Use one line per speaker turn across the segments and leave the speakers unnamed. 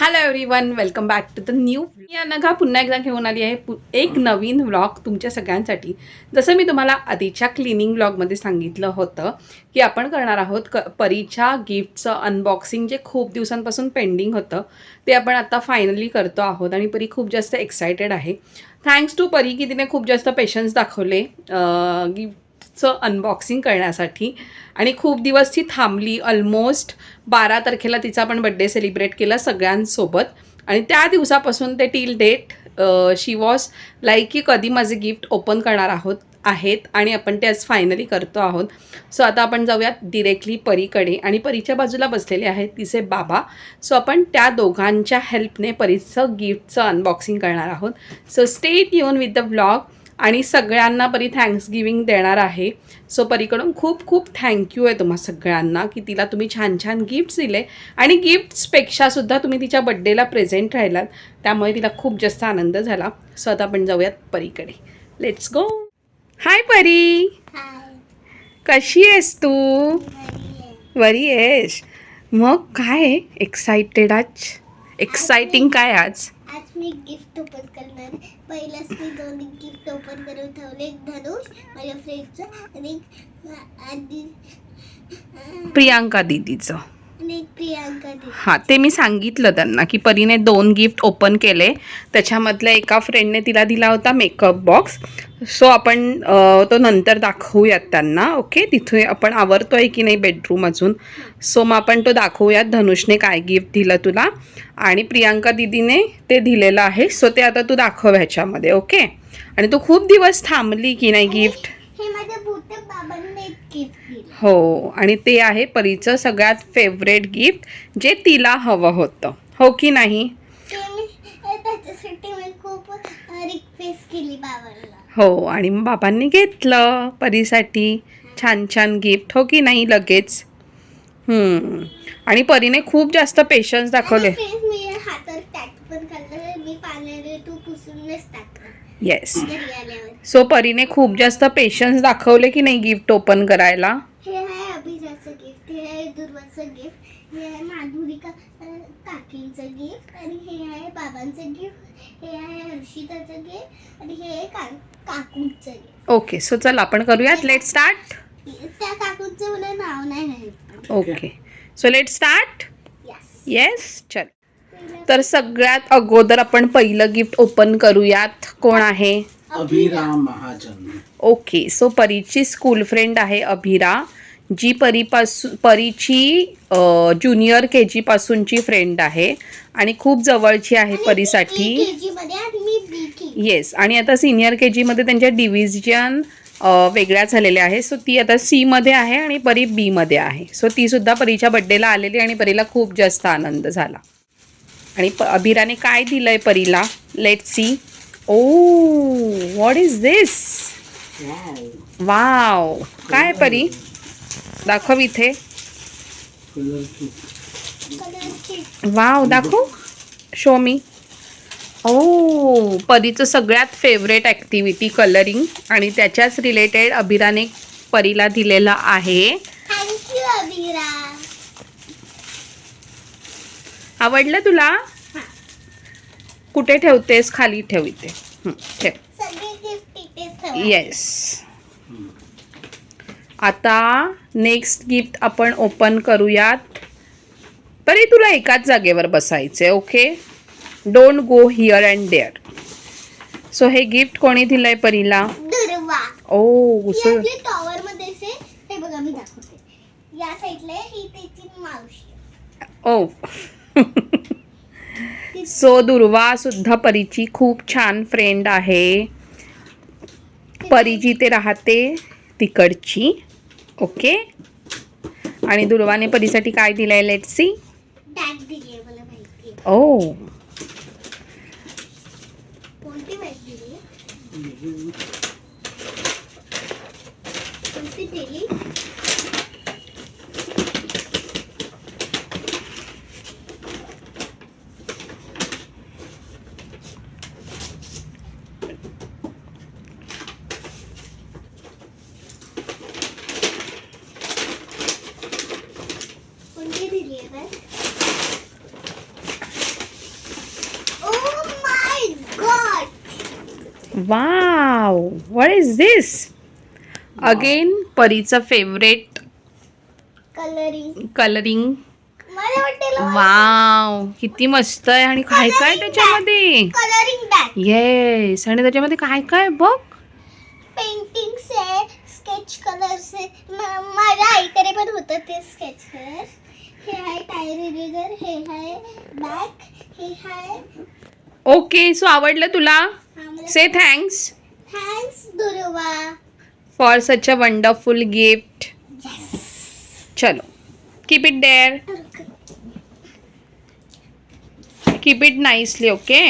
Hello every one welcome back to the new मी अनघा पुन्हा एकदा घेऊन आली आहे एक नवीन व्लॉग तुमच्या सगळ्यांसाठी. जसं मी तुम्हाला आधीच्या क्लिनिंग व्लॉगमध्ये सांगितलं होतं की आपण करणार आहोत क परीच्या गिफ्टचं अनबॉक्सिंग जे खूप दिवसांपासून पेंडिंग होतं ते आपण आता फायनली करतो आहोत आणि परी खूप जास्त एक्सायटेड आहे. थँक्स टू परी की तिने खूप जास्त पेशन्स दाखवले गिफ्ट बॉक्सचं अनबॉक्सिंग करण्यासाठी. आणि खूप दिवस ती थांबली ऑलमोस्ट बारा तारखेला तिचा आपण बड्डे सेलिब्रेट केला सगळ्यांसोबत. आणि त्या दिवसापासून ते till date she was like की कधी माझे गिफ्ट ओपन करणार आहोत आहेत आणि आपण ते आज फायनली करतो आहोत. सो आता आपण जाऊयात डिरेक्टली परीकडे. आणि परीच्या बाजूला बसलेले आहेत तिचे बाबा. सो आपण त्या दोघांच्या हेल्पने परीचं गिफ्टचं अनबॉक्सिंग करणार आहोत. सो स्टेट येऊन विथ द ब्लॉग आणि सगळ्यांना परी थँक्स गिविंग देणार आहे. सो परीकडून खूप खूप थँक्यू आहे तुम्हा सगळ्यांना की तिला तुम्ही छान छान गिफ्ट्स दिले. आणि गिफ्ट्सपेक्षा सुद्धा तुम्ही तिच्या बड्डेला प्रेझेंट राहिलात. त्यामुळे तिला खूप जास्त आनंद झाला. सो आता आपण जाऊयात परीकडे. लेट्स गो हाय परी. कशी आहेस तू.
बरी
आहेस. मग काय एक्सायटेड आज? एक्साइटिंग काय आज?
मी गिफ्ट ओपन करणार. पहिलाच मी दोन गिफ्ट ओपन करून ठेवले. एक धनुष माझ्या फ्रेंडचं आणि एक आधी
प्रियांका दिदीचं. हां ते मी सांगितलं त्यांना की परीने दोन गिफ्ट ओपन केले. त्याच्यामधल्या एका फ्रेंडने तिला दिला होता मेकअप बॉक्स सो आपण तो नंतर दाखवूयात त्यांना ओके तिथे आपण आवरतो आहे की नाही बेडरूम अजून? सो मग आपण तो दाखवूयात. धनुषने काय गिफ्ट दिलं तुला? आणि प्रियांका दिदीने ते दिलेलं आहे. सो ते आता तू दाखव ह्याच्यामध्ये ओके आणि तू खूप दिवस थांबली की नाही गिफ्ट
हे
हो आणि ते आहे परीचं सगळ्यात फेवरेट गिफ्ट जे तिला हवं होतं. हो की नाही?
हे
आणि मग बाबांनी घेतलं परीसाठी. छान छान गिफ्ट हो की नाही लगेच? हम्म. आणि परीने खूप जास्त पेशन्स दाखवले.
मी हातावर टॅट पण काढलं मी पाण्याने तू टाकलं
येस सो परीने खूप जास्त पेशन्स दाखवले की नाही गिफ्ट ओपन करायला?
हे आहे अभिजाचं गिफ्ट हे आहे दुर्वाचं गिफ्ट हे आहे माधुरिका अं, काकींचं गिफ्ट आणि हे आहे बाबांचं गिफ्ट हे आहे हर्षिताचं गिफ्ट आणि हे आहे का काकूचं गिफ्ट
ओके सो चल आपण करूयात? लेट स्टार्ट
त्या काकूचं मला नाव नाही माहीत.
Okay so let
start
yes चल. तर सगळ्यात अगोदर आपण पहिलं गिफ्ट ओपन करूयात. कोण आहे?
अभिराम महाजन.
ओके सो परीची स्कूल फ्रेंड आहे अभिरा जी परीपासून परीची ज्युनियर के जीपासूनची फ्रेंड आहे आणि खूप जवळची आहे परीसाठी.
केजी मध्ये आणि मी बी के
येस आणि आता सिनियर के जीमध्ये त्यांच्या डिव्हिजन वेगळ्या झालेल्या आहे सो ती आता सीमध्ये आहे आणि परी बीमध्ये आहे. सो तीसुद्धा परीच्या बड्डेला आलेली आणि परीला खूप जास्त आनंद झाला. आणि प अभिराने काय दिलं oh, आहे परीला? Let see oh what is this wow काय परी? दाखव इथे. वाव दाखव. शो मी ओ परीचं सगळ्यात फेवरेट ॲक्टिव्हिटी कलरिंग आणि त्याच्याच रिलेटेड अभिराने परीला दिलेलं आहे.
थँक्यू अभिरा
आवडलं तुला? कुठे ठेवतेस? खाली ठेव इथे. हं, ठेव. येस आता नेक्स्ट गिफ्ट आपण ओपन करूयात. तरी तुला एकाच जागेवर बसायचे okay don't go here and there so हे गिफ्ट कोणी दिलंय परीला? ओ सो
आहे,
ओ सो दुर्वा सुद्धा परीची खूप छान फ्रेंड आहे. परी जिथे राहते तिकडची. ओके आणि दुर्वाने परीसाठी काय दिलंय लेट सी ओ
कोणती बॅग दिली आहे? कोणती दिली कोणती दिली आहे bag
wow what is this again परीचं favourite
colouring
colouring wow किती मस्त आहे. आणि काय काय त्याच्यामध्ये?
कलरिंग बॅग
येस आणि त्याच्यामध्ये काय काय बघ.
पेंटिंग्स आहे. स्केच कलर्स आहे. म- माझ्या आईकडे पण होतं ते स्केच कलर हे आहे इरेजर हे आहे बॅग हे आहे
ओके सो आवडलं तुला? Say thanks
thanks Durva.
For such a wonderful gift. चलो keep
it there keep it nicely okay.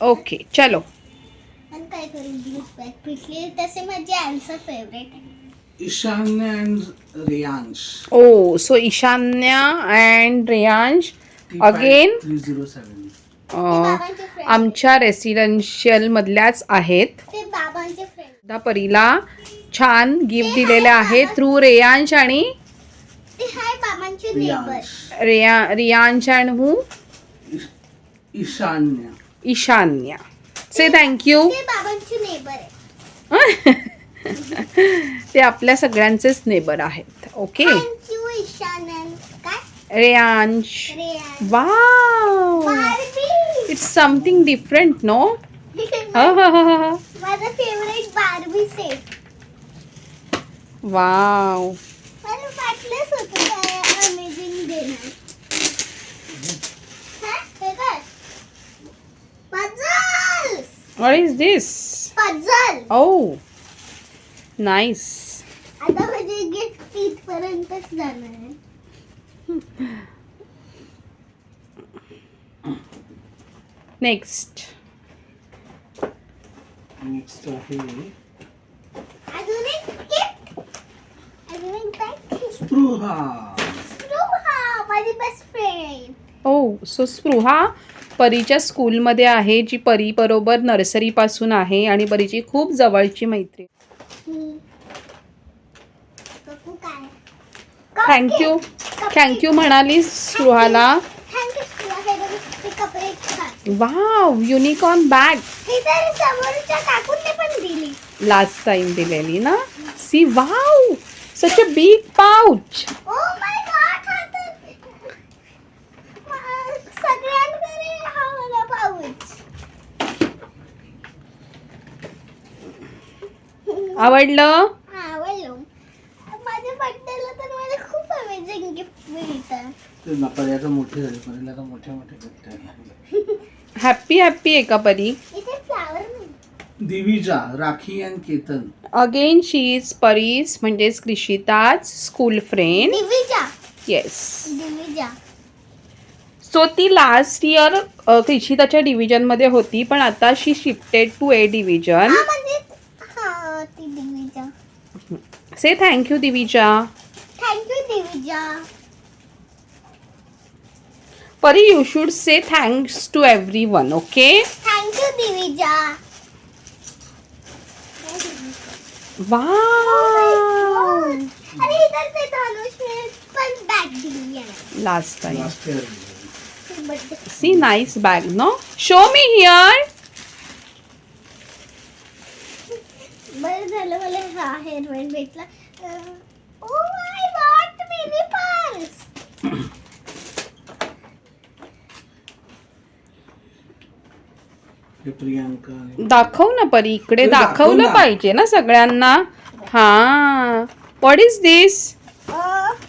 Okay चलो।
पण काय करू ब्लू बॅग भेटली तसे माझे आन्सर फेवरेट आहे
Ishanya and Riyansh.
Oh so Ishanya and Reyansh Again?
Three zero seven
आमच्या रेसिडेन्शियल मधल्याच आहेत.
ते बाबांचे फ्रेंड
सुद्धा परीला छान गिफ्ट दिलेले आहे थ्रू रेयांश आणि
ते हाय बाबांचे नेबर
रियांश.
रेया रियांश अँड हू
ईशान्य.
ईशान्या. से थँक्यू
ते बाबांचे नेबर आहे
ते आपल्या सगळ्यांचेच नेबर आहेत.
Okay
Reyansh.
Reyan
Wow
Barbie
it's something different no
माझा फेवरेट बार्बी सेट
वाव
मला वाटलंच होतं काय अमेझिंग देणार हा? हे काय puzzle
what is this
puzzle
oh nice
आता म्हणजे गिफ्ट इथपर्यंतच जाणार आहे
नेक्स्ट
नेक्स्ट आहे स्पृहा
स्पृहा माझी best friend
oh so Spruha परीच्या स्कूलमध्ये आहे जी परी बरोबर नर्सरीपासून आहे आणि परीची खूप जवळची मैत्री
ककू काय.
थँक्यू थँक्यू म्हणाली स्पृहाला वाव युनिकॉर्न बॅग
हे तर समोरच्या काकूंनी पण दिली.
लास्ट टाइम दिलेली ना? See wow such
a big pouch हा हा पाऊच
आवडलं?
आवडलो. माझ्या बर्थडेला तर मला खूप अमेझिंग गिफ्ट मिळतं.
ते ना पर्याचं मोठे झाले मोठे मोठे
हॅप्पी हॅप्पी आहे का
Pari
Divija Rakhi and Ketan.
Again she is Pari's म्हणजेच Krishita's school friend
Divija.
Yes
Divija.
So ती लास्ट इयर कृषिताच्या डिव्हिजनमध्ये होती पण आता she shifted to A division
हा म्हणजे हा ती Divija.
Say thank you Divija.
Thank you
Divija. Pari you should say thanks to every one
okay
thank you Divija wow
अरे इधर से धनुष ने पण बॅग दिली आहे
last time
last year
birthday
see nice bag no show me here
बरं झालं मला हा हेअरबँड भेटला oh my god mini purse
हे प्रियांका आणि
दाखव ना परी इकडे दाखवलं
ना.
पाहिजे ना सगळ्यांना. हा. What is this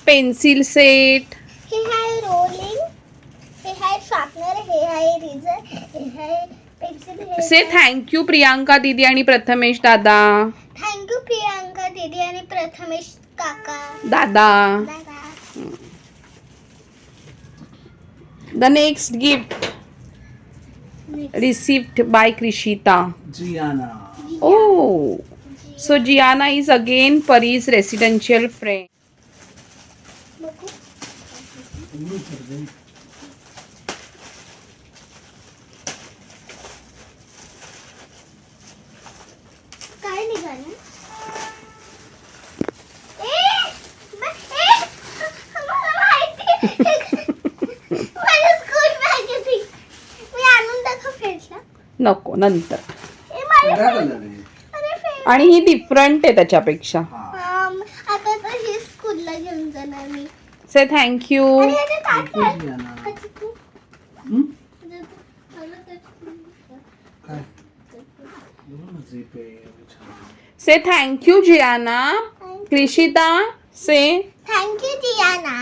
pencil set
हे आहे रोलिंग हे आहे शार्पनर हे आहे रिझर हे आहे पेन्सिल
से थँक्यू प्रियांका दिदी आणि प्रथमेश दादा.
थँक्यू प्रियांका दीदी आणि प्रथमेश काका.
दादा.
दादा.
The next gift receipt by Krishita
Jiyana
oh so Jiyana is again Pari's residential friend
बघू काय निघालं ए, ब- ए, मला माहिती. माझ्या स्कूल बॅग आहे ती. मी आणून दाखव
नको नंतर
हे माझे
वेगळा
friend-
कलर आहे
अरे friend.
आणि ही डिफरंट आहे त्याच्यापेक्षा.
आता तर हे स्कूलला घेऊन जाणार मी.
से थँक्यू
हं? Say
thank you Jiyana.
Krishita say thank you Jiyana.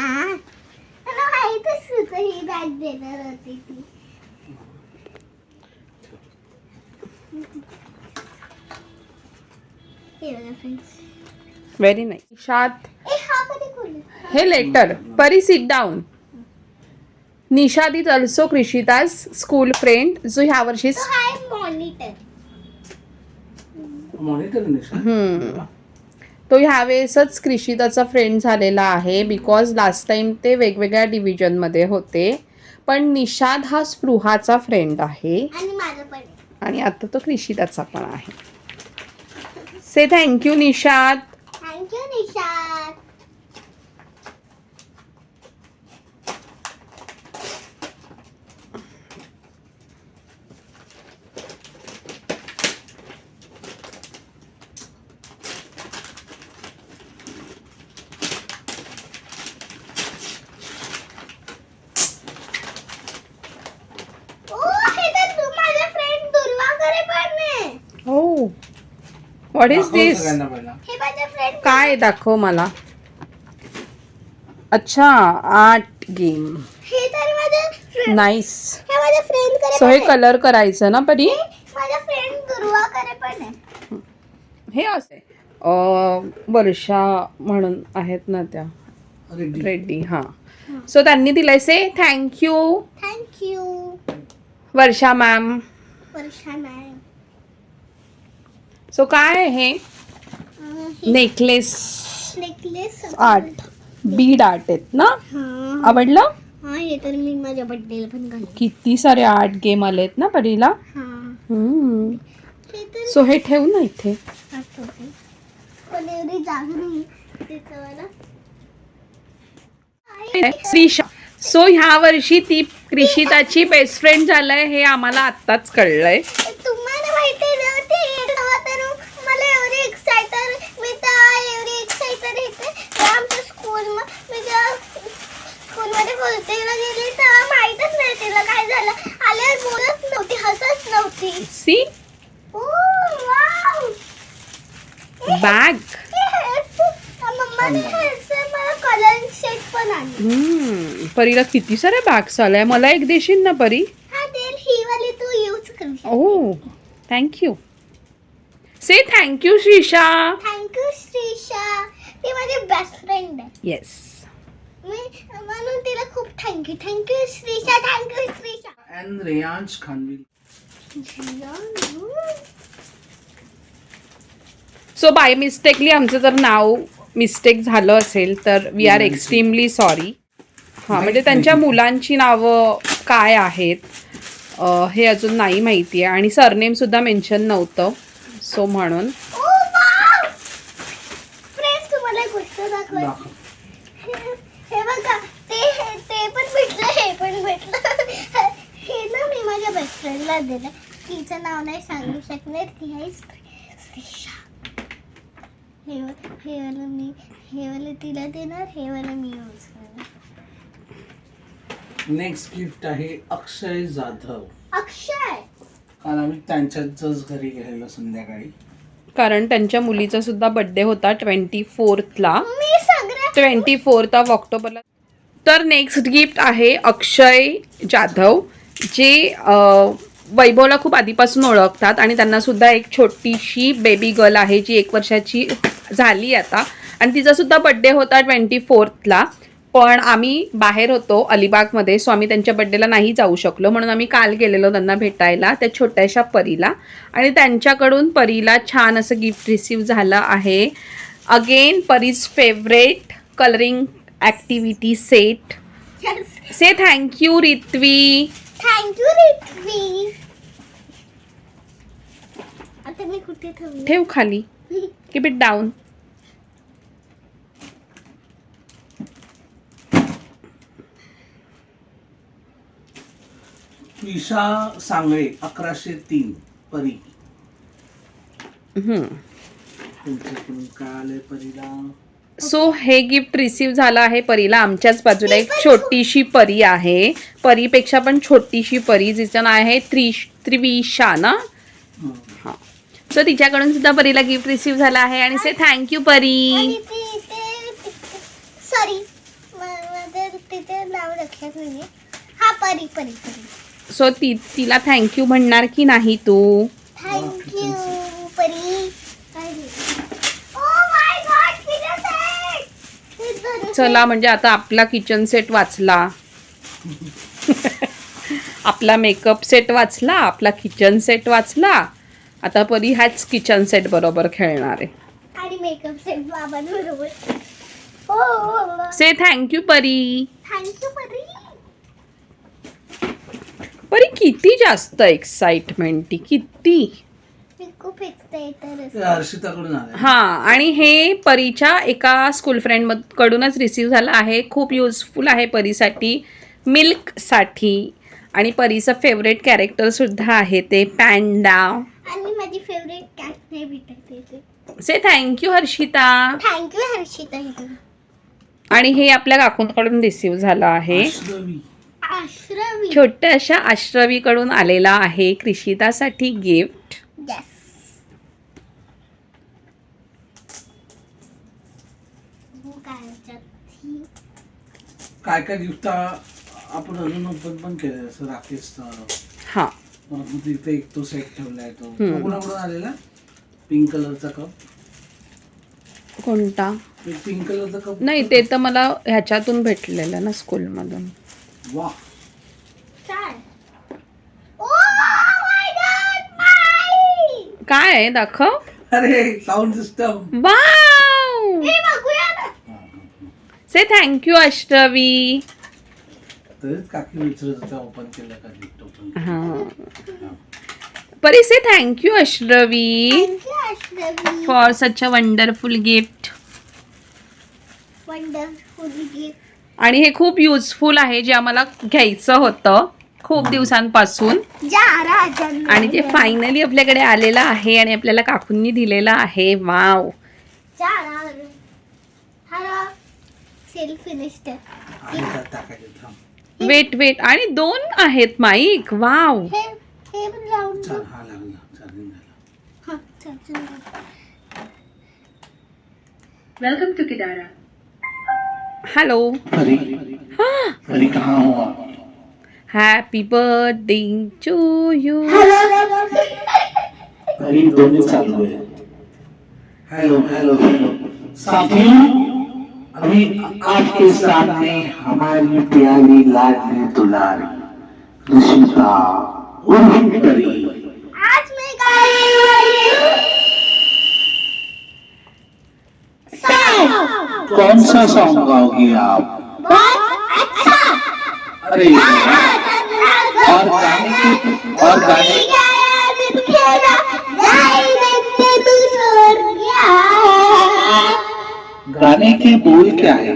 मला माहितच होतं ही बॅग देणार होती ती हे बघा फ्रेंड्स
व्हेरी नाईस निशात
ए हा
हे letter Pari sit down Nishad is also Krishita's school friend जो ह्या वर्षी
तो हाय मॉनिटर
मॉनिटर निशा
हम्म. तो ह्यावेळेसच क्रिशिताचा फ्रेंड झालेला आहे बिकॉज लास्ट टाइम ते वेगवेगळ्या डिव्हिजनमध्ये होते. पण निषाद हा स्पृहाचा फ्रेंड आहे.
आणि माझं पण आहे.
आणि आता तो क्रिशिताचा पण आहे. Say thank you
Nishad thank you Nishad oh हे तर तू माझ्या फ्रेंड दुर्वाकडे पण आहे
हो व्हॉट इज दिस
हे
काय दाखव मला? अच्छा आर्ट गेम.
हे तर माझ्या फ्रेंड
नाईस
हे
सो हे. कलर करायचं ना परी?
हे
हे असे. वर्षा म्हणून आहेत ना त्या.
रेड्डी
रेड्डी हां. सो त्यांनी दिलंय say
thank you
thank you
Varsha ma'am
Varsha ma'am so काय आहे? हे necklace
necklace
art bead art आहेत ना? आवडलं?
हा हे तर मी माझ्या बर्थडेला पण घालते
किती सारे आर्ट गेम आलेत ना परीला? सो हे ठेवू ना इथे.
आठवते पण एवढी जाग नाही तिथं मला
श्रीशा. सो ह्या वर्षी ती क्रिशिताची बेस्ट फ्रेंड झालंय हे आम्हाला आत्ताच कळलंय
तुम्हाला माहिती नव्हते तेव्हा तर मला एवढी एक्साइटर मी तर एवढी एक्साइटर येते तर आमच्या स्कूल मी जेव्हा स्कूलमध्ये बोलतेला गेली तेव्हा माहीतच नाही तिला काय झालं आल्यावर बोलत नव्हती हसत नव्हती
सी
ओ वाव
बॅग परीला किती साऱ्या बॅग्स आल्या? मला एक देशील ना परी?
हा ते ही वाली तू यूज करू शकते
ओ thank you say
thank you Shrisha thank you Shrisha ती माझी बेस्ट फ्रेंड आहे.
येस
मी म्हणून तिला खूप thank you thank you Shrisha
thank you Shrisha
and Reyansh Khanvi so by mistakenly आमचं जर नाव मिस्टेक झालं असेल तर वी आर एक्स्ट्रीमली सॉरी हां म्हणजे त्यांच्या मुलांची नावं काय आहेत हे अजून नाही माहिती आहे. आणि सरनेमसुद्धा मेन्शन नव्हतं. सो म्हणून.
ओ वाव! फ्रेंड्स तुम्हाला एक गोष्ट दाखवायची
दाखव.
बघा ते ते पण भेटलं पण भेटलं. ना मी माझ्या बेस्ट फ्रेंडला दिलं. तिचं नाव नाही सांगू शकणार ती आहे हे हे वालं मी हे वालं तिला देणार हे वालं मी यूज करणार
नेक्स्ट गिफ्ट आहे अक्षय जाधव.
अक्षय!
काल आम्ही त्यांच्याच घरी गेलेलो संध्याकाळी.
कारण त्यांच्या मुलीचा सुद्धा बड्डे होता ट्वेंटी फोर्थला ट्वेंटी फोर्थ ऑफ ऑक्टोबरला तर नेक्स्ट गिफ्ट आहे अक्षय जाधव जे वैभवला खूप आधीपासून ओळखतात आणि त्यांना सुद्धा एक छोटीशी बेबी गर्ल आहे जी एक वर्षाची झाली आता. आणि तिचा सुद्धा बड्डे होता ट्वेंटी फोर्थला पण आम्ही बाहेर होतो अलिबागमध्ये सो आम्ही त्यांच्या बड्डेला नाही जाऊ शकलो. म्हणून आम्ही काल गेलेलो त्यांना भेटायला त्या छोट्याशा परीला. आणि त्यांच्याकडून परीला छान असं गिफ्ट रिसीव झालं आहे. Again Pari's favourite colouring activity set say thank you
Ritvi thank you Ritvi आता मी कुठे ठेवली?
ठेव खाली. Keep it down
Twisha Sangle अकराशे तीन परी.
हम्म.
तुमच्याकडून काय आलंय परीला.
सो हे गिफ्ट रिसीव झालं आहे परीला. आमच्याच बाजूला एक छोटीशी परी आहे. परीपेक्षा पण छोटीशी परी जिचं नाव आहे त्रिश त्रिविशा ना?
हं.
सो तिच्याकडून सुद्धा परीला गिफ्ट रिसीव झालं आहे आणि से थँक्यू परी.
आणि ते ते सॉरी माझं तिथे नाव लक्षात नाही हा परी परी परी.
सो ती तिला थँक्यू म्हणणार की नाही तू?
थँक्यू परी. ओ माय गॉड किती सेट
चला म्हणजे आता आपला किचन सेट वाचला. आपला मेकअप सेट वाचला आपला किचन सेट वाचला. आता परी ह्याच किचन सेट बरोबर खेळणार आहे.
आणि मेकअप सेट बाबांबरोबर हो
से थँक्यू परी.
थँक्यू परी.
परी किती जास्त एक्साइटमेंट ती किती.
मी खूप एक्साइटेड
ते हर्षिताकडून आलंय
हा आणि हे परीच्या एका स्कूल फ्रेंड कडूनच रिसीव झालं आहे. खूप युजफुल आहे परीसाठी. मिल्कसाठी आणि परीचं फेवरेट कॅरेक्टर सुद्धा आहे ते पॅन्डा
आणि माझी फेवरेट कॅट नाही भेटत say
thank you Harshita.
Thank you Harshita हे
आणि हे आपल्या काकूंकडून रिसीव झालं आहे.
आश्रवी
आश्रवी
छोट्याशा आश्रवीकडून आलेला आहे कृषितासाठी गिफ्ट
येस
काय काय गिफ्ट आपण अजून ओपन पण केलं जसं राकेशचा. मग तिथे एक तो सेट ठेवलाय तो.
हम्म.
तो कोणाकडून आलेला? पिंक कलरचा कप
कोणता?
पिंक कलरचा कप
नाही ते तर मला ह्याच्यातून भेटलेलं ना स्कूलमधून
वा.
काय? ओ माय गॉड माय
काय आहे? दाखव.
अरे साऊंड सिस्टम
वाव
हे बघूया ना.
से थँक्यू अष्टवी
तरीच काकी विचारत होत्या ओपन केलं का गिफ्ट ओपन
हां. Pari say
thank you Ashravi
for such a wonderful gift
wonderful gift
आणि हे खूप युजफुल आहे जे आम्हाला घ्यायचं होतं खूप दिवसांपासून. आणि ते फायनली आपल्याकडे आलेलं आहे आणि आपल्याला काकूंनी दिलेलं आहे. वाव
राजा
वेट वेट आणि दोन आहेत माईक. वाव
हे हे पण लावून
चाल हा लागला चार्जिंग झाला
हा चल चल
वेलकम टू किदारा हॅलो
परी परी कहाँ हो आप?
हॅपी बर्थडे टू यू
परी दोनों चालू है हेलो हेलो हेलो साथियों
अभी आपके सामने हमारी प्यारी लाडली दुलारी ऋषिता उर्फ़ परी
आज मैं हूँ
कौन सा सॉन्ग गाओगी आप?
बहुत अच्छा।
अरे। और गाने की और गाने गाने के बोल क्या है?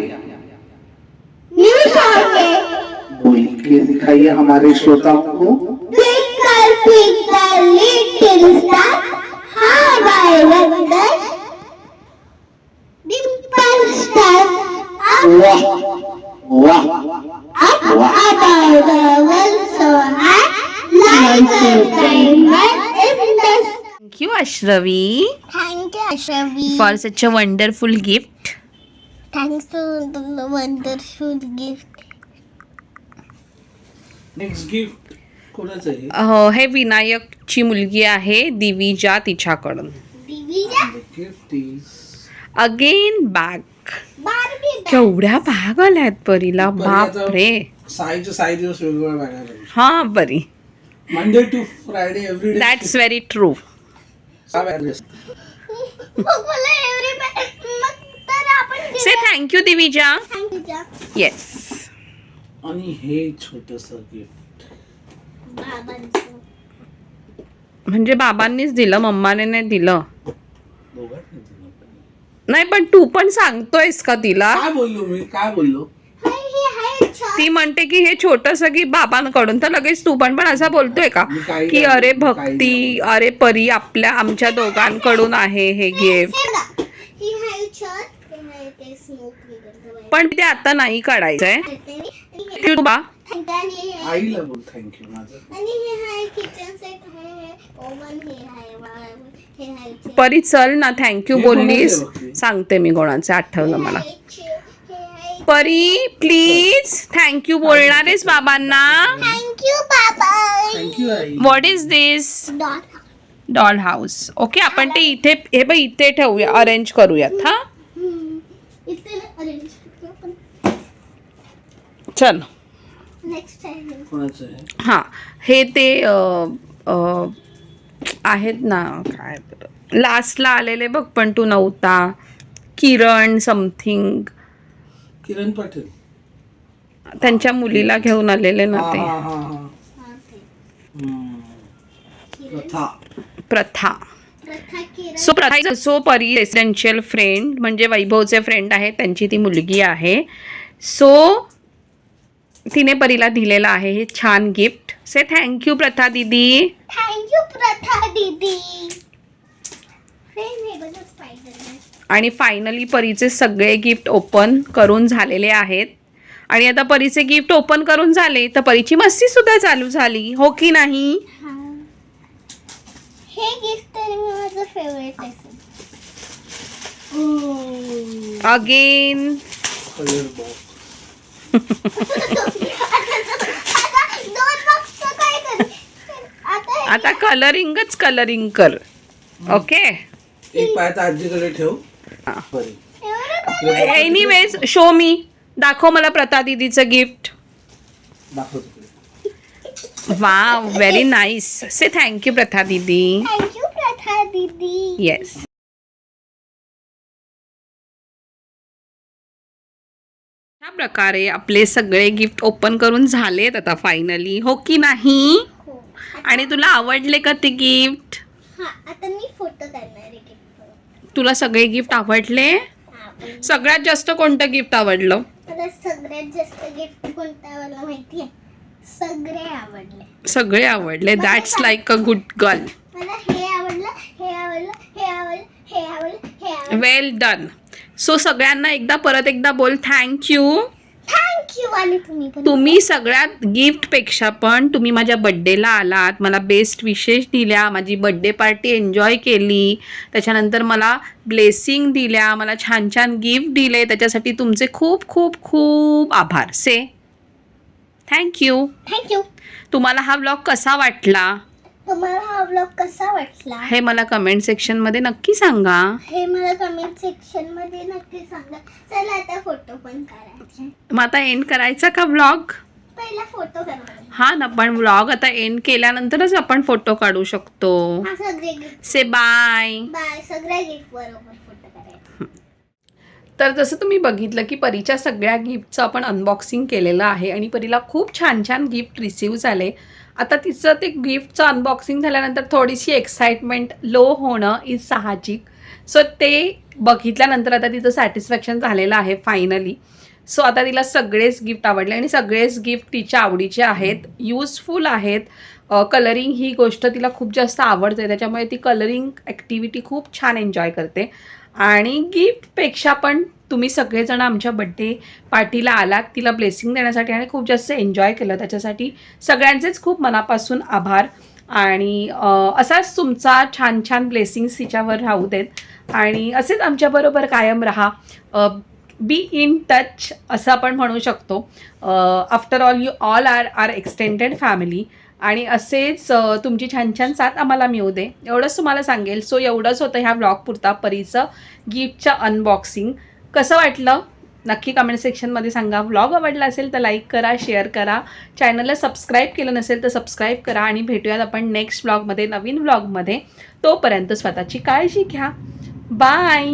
बोल के दिखाइए हमारे श्रोताओं को। वाह वाह वाह।
Thank you Ashravi
Thank you, Ashravi.
For such a wonderful gift
Thanks to the wonderful gift.
Next gift कोणाचं आहे?
हो हे विनायकची मुलगी आहे दिविजा तिच्याकडून.
Divya,
gift is
again bag.
केवढ्या bag आल्यात परीला बाप रे.
साईचे साई दिवस वेगवेगळ्या बघायला
हा बरी.
Monday to Friday every
that's very true
मग मला every bag- मग तर आपण
से थँक्यू दिविजा. येस
आणि हे छोटस गिफ्ट.
म्हणजे बाबांनीच दिलं मम्माने नाही दिलं. नाही. पण तू पण सांगतोयस का तिला?
काय बोललो मी? काय बोललो?
हे
ती म्हणते की हे छोटस की बाबांकडून. तर लगेच तू पण पण असा बोलतोय का? की अरे भक्ती. अरे परी आपल्या आमच्या दोघांकडून आहे हे गिफ्ट
हे बघा. ही आहे छत हे आहे ते स्मोक निघतं बाहेर.
पण ते आता नाही बा
आईला बोल थँक्यू माझं.
हे आहे किचन सेट आहे ओव्हन हे आहे वा- हे आहे chair.
परी चल ना थँक्यू बोललीस? सांगते मी कोणाचं आठवलं मला. परी प्लीज थँक्यू बोलणारेस बाबांना. What is
this
doll house okay आपण ते इथे हे बघ इथे ठेवूया अरेंज करूयात हा
इथे अरेंज करतो आपण
चल.
नेक्स्ट टाइम
कोणाचं आहे?
हां हे ते आहेत ना काय लास्टला आलेले बघ पण तू नव्हता. किरण समथिंग
किरण पाटील.
त्यांच्या मुलीला घेऊन आलेले ना
हा
ते.
Pratha.
Pratha.
Pratha Kiran.
So Pratha so Pari residential friend म्हणजे वैभवचे फ्रेंड आहे त्यांची ती मुलगी आहे. सो तिने परीला दिलेलं आहे. हे छान गिफ्ट से थँक्यू प्रथा दीदी.
थँक्यू प्रथा दीदी.
आणि फायनली परीचे सगळे गिफ्ट ओपन करून झालेले आहेत. आणि आता परीचे गिफ्ट ओपन करून झाले तर परीची मस्ती सुद्धा चालू झाली. हो की नाही?
हा. हे गिफ्ट तर मी माझं फेवरेट आहे
अगेन
आता
कलरिंगच कलरिंग कर. ओके
एक पाय तर आजीकडे ठेव.
हा.
परी
एवढं
एनिवेज शो मी दाखव मला प्रथा दीदीचं गिफ्ट वा very nice say thank you Pratha दीदी.
थँक्यू प्रथा दीदी.
येस अशा प्रकारे आपले सगळे गिफ्ट ओपन करून झालेत आता फायनली हो की नाही?
हो.
आणि तुला आवडले का ते गिफ्ट
हा आता मी फोटो काढणार आहे
तुला सगळे गिफ्ट आवडले?
हा पण
सगळ्यात जास्त कोणतं गिफ्ट आवडलं?
मला सगळ्यात जास्त गिफ्ट कोणतं आवडलं माहिती आहे सगळे आवडले.
सगळे आवडले. That's like a good girl
मला हे आवडलं हे आवडलं हे आवडलं हे आवडलं हे आवडलं.
वेल डन सो सगळ्यांना एकदा परत एकदा बोल. थँक्यू
थँक्यू आणि तुम्ही पण.
तुम्ही सगळ्यात गिफ्टपेक्षा पण तुम्ही माझ्या बड्डेला आलात. मला बेस्ट विशेष दिल्या. माझी बड्डे पार्टी एन्जॉय केली. त्याच्यानंतर मला ब्लेसिंग दिल्या. मला छान छान गिफ्ट दिले. त्याच्यासाठी तुमचे खूप खूप खूप आभार. से थँक्यू
थँक्यू
तुम्हाला हा ब्लॉग कसा वाटला?
तुम्हाला हा व्लॉग कसा वाटला?
हे मला कमेंट सेक्शनमध्ये नक्की सांगा.
हे मला कमेंट सेक्शनमध्ये नक्की सांगा. चला आता फोटो पण काढायचे.
मग आता एंड करायचा का ब्लॉग
पहिला फोटो काढायचा
हा ना पण ब्लॉग आता एंड केल्यानंतरच आपण फोटो काढू शकतो.
हा सगळे गिफ्ट
से बाय
बाय सगळ्या गिफ्ट बरोबर फोटो काढायचे.
तर जसं तुम्ही बघितलं की परीच्या सगळ्या गिफ्टचं आपण अनबॉक्सिंग केलेलं आहे आणि परीला खूप छान छान गिफ्ट रिसीव झाले. आता तिचं ते गिफ्टचं अनबॉक्सिंग झाल्यानंतर थोडीशी एक्साइटमेंट लो होणं इज साहजिक. सो ते बघितल्यानंतर आता तिचं सॅटिस्फॅक्शन झालेलं आहे फायनली सो आता तिला सगळेच गिफ्ट आवडले आणि सगळेच गिफ्ट तिच्या आवडीचे आहेत. यूजफुल आहेत. कलरिंग ही गोष्ट तिला खूप जास्त आवडते. त्याच्यामुळे ती कलरिंग ॲक्टिव्हिटी खूप छान एन्जॉय करते. आणि गिफ्टपेक्षा पण तुम्ही सगळेजण आमच्या बड्डे पार्टीला आलात तिला ब्लेसिंग देण्यासाठी आणि खूप जास्त एन्जॉय केलं. त्याच्यासाठी सगळ्यांचेच खूप मनापासून आभार. आणि असाच तुमचा छान छान ब्लेसिंग्स तिच्यावर राहू देत. आणि असेच आमच्याबरोबर कायम राहा. बी इन टच असं आपण म्हणू शकतो. After all you all are are extended family आणि असेच तुमची छान छान साथ आम्हाला मिळू दे. एवढंच तुम्हाला सांगेल. सो एवढंच होतं ह्या ब्लॉग पुरता. परीचं गिफ्टचं अनबॉक्सिंग कसं वाटलं? नक्की कमेंट सेक्शनमध्ये सांगा. व्लॉग आवडला असेल तर लाईक करा शेअर करा. चॅनलला सबस्क्राईब केलं नसेल तर सबस्क्राईब करा आणि भेटूयात आपण नेक्स्ट व्लॉगमध्ये नवीन व्लॉगमध्ये तोपर्यंत स्वतःची काळजी घ्या. बाय